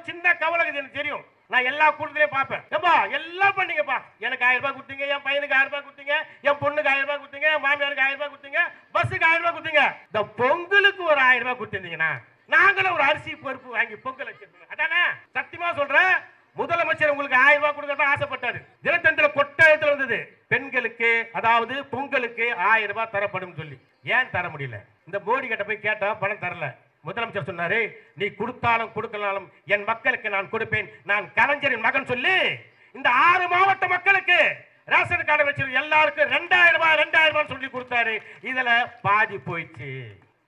ஒரு சின்ன கவலை இருக்குது எனக்கு தெரியும். நான் எல்லா கூட்டத்திலையும் பார்ப்பேன். ஏப்பா எல்லாம் பண்ணீங்கப்பா. எனக்கு ஆயிரம் ரூபாய் கொடுத்தீங்க என் பையனுக்கு ஆயிரம் ரூபாய் கொடுத்தீங்க என் பொண்ணுக்கு ஆயிரம் ரூபாய் கொடுத்தீங்க என் மாமியாருக்கு ஆயிரம் ரூபாய் கொடுத்தீங்க பஸ்ஸுக்கு ஆயிரம் ரூபாய் கொடுத்தீங்க. இந்த பொங்கலுக்கு ஒரு ஆயிரம் ரூபாய் கொடுத்துருந்தீங்கன்னா நாங்களும் ஒரு அரிசி பருப்பு வாங்கி பொங்கல் வச்சிருக்கோம் அதானே? சத்தியமா சொல்றேன். முதலமைச்சர் உங்களுக்கு ஆயிரம் ரூபாய் கொடுக்க தான் ஆசைப்பட்டாரு. தினத்தந்திர கொட்டாயத்தில் வந்தது. பெண்களுக்கு அதாவது பொங்கலுக்கு ஆயிரம் ரூபாய் தரப்படும் சொல்லி. ஏன் தர முடியல? இந்த மோடி கிட்ட போய் கேட்டா பணம் தரல. முதலமைச்சர் சொன்னாரு நீ கொடுத்தாலும் கொடுக்கலாலும் என் மக்களுக்கு நான் கொடுப்பேன். நான் கலைஞரின் மகன் சொல்லி இந்த ஆறு மாவட்ட மக்களுக்கு ரேஷன் கார்டு வச்சிருக்க எல்லாருக்கும் ரெண்டாயிரம் ரூபாய் ரெண்டாயிரம் ரூபாய் சொல்லி கொடுத்தாரு. இதுல பாதி போயிடுச்சு.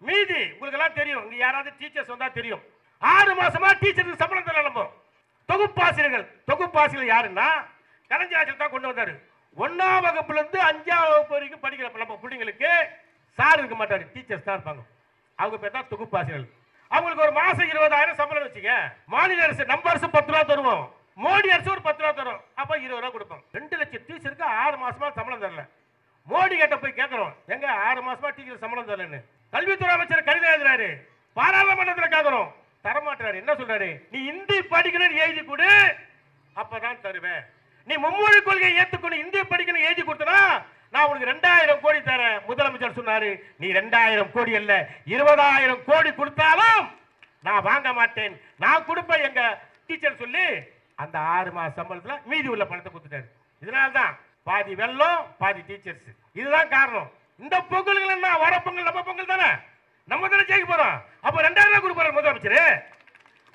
மீதி உங்களுக்கு எல்லாம் தெரியும். இங்க யாராவது டீச்சர்ஸ் வந்தா தெரியும். ஆறு மாசமா டீச்சருக்கு சம்பளம் தரல தொகுப்பாசிரியர்கள் தொகுப்பாசிரியர் யாருன்னா கலைஞராஜன் தான் கொண்டு வந்தாரு. ஒன்னாம் வகுப்புல இருந்து அஞ்சாம் வகுப்பு வரைக்கும் படிக்கிற நம்ம பிள்ளைங்களுக்கு சார் இருக்க மாட்டாரு. டீச்சர்ஸ் தான் இருப்பாங்க. அவங்க பேர் தான் தொகுப்பாசிரியர்கள் அவங்களுக்கு ஒரு மாசம் இருபதாயிரம் சம்பளம் வச்சுங்க. மாநில அரசு நம்ம அரசு பத்து ரூபா தருவோம். மோடி அரசு ஒரு பத்து ரூபா தரும். அப்ப இருபது ரூபா கொடுப்போம். ரெண்டு லட்சம் டீச்சருக்கு ஆறு மாசமா சம்பளம் தரல. மோடி கிட்ட போய் கேட்கிறோம் எங்க ஆறு மாசமா டீச்சர் சம்பளம் தரலன்னு. கல்வித்துறை அமைச்சர் கடிதம் எழுதுறாரு. பாராளுமன்றத்தில் கேட்கிறோம் தரமாட்டாரு. என்ன சொல்றாரு? நீ இந்தி படிக்கணும்னு எழுதி கொடு. அப்பதான் தருவேன். நீ மும்மொழி கொள்கையை ஏத்துக்கொண்டு இந்தி படிக்கணும் எழுதி கொடுத்தனா நான் உனக்கு ரெண்டாயிரம் கோடி தரேன். முதலமைச்சர் சொன்னாரு நீ ரெண்டாயிரம் கோடி அல்ல இருபதாயிரம் கோடி கொடுத்தாலும் நான் வாங்க மாட்டேன். நான் கொடுப்பேன் எங்க டீச்சர் சொல்லி அந்த ஆறு மாச சம்பளத்துல மீதி உள்ள பணத்தை கொடுத்துட்டாரு. இதனால தான் பாதி வெள்ளம் பாதி டீச்சர்ஸ். இதுதான் காரணம். இந்த பொங்கல்கள் என்ன வர பொங்கல் நம்ம பொங்கல் தானே? நம்ம தானே ஜெயிக்க போறோம். அப்ப ரெண்டாயிரம் ரூபாய் கொடுப்பாரு முதலமைச்சர்.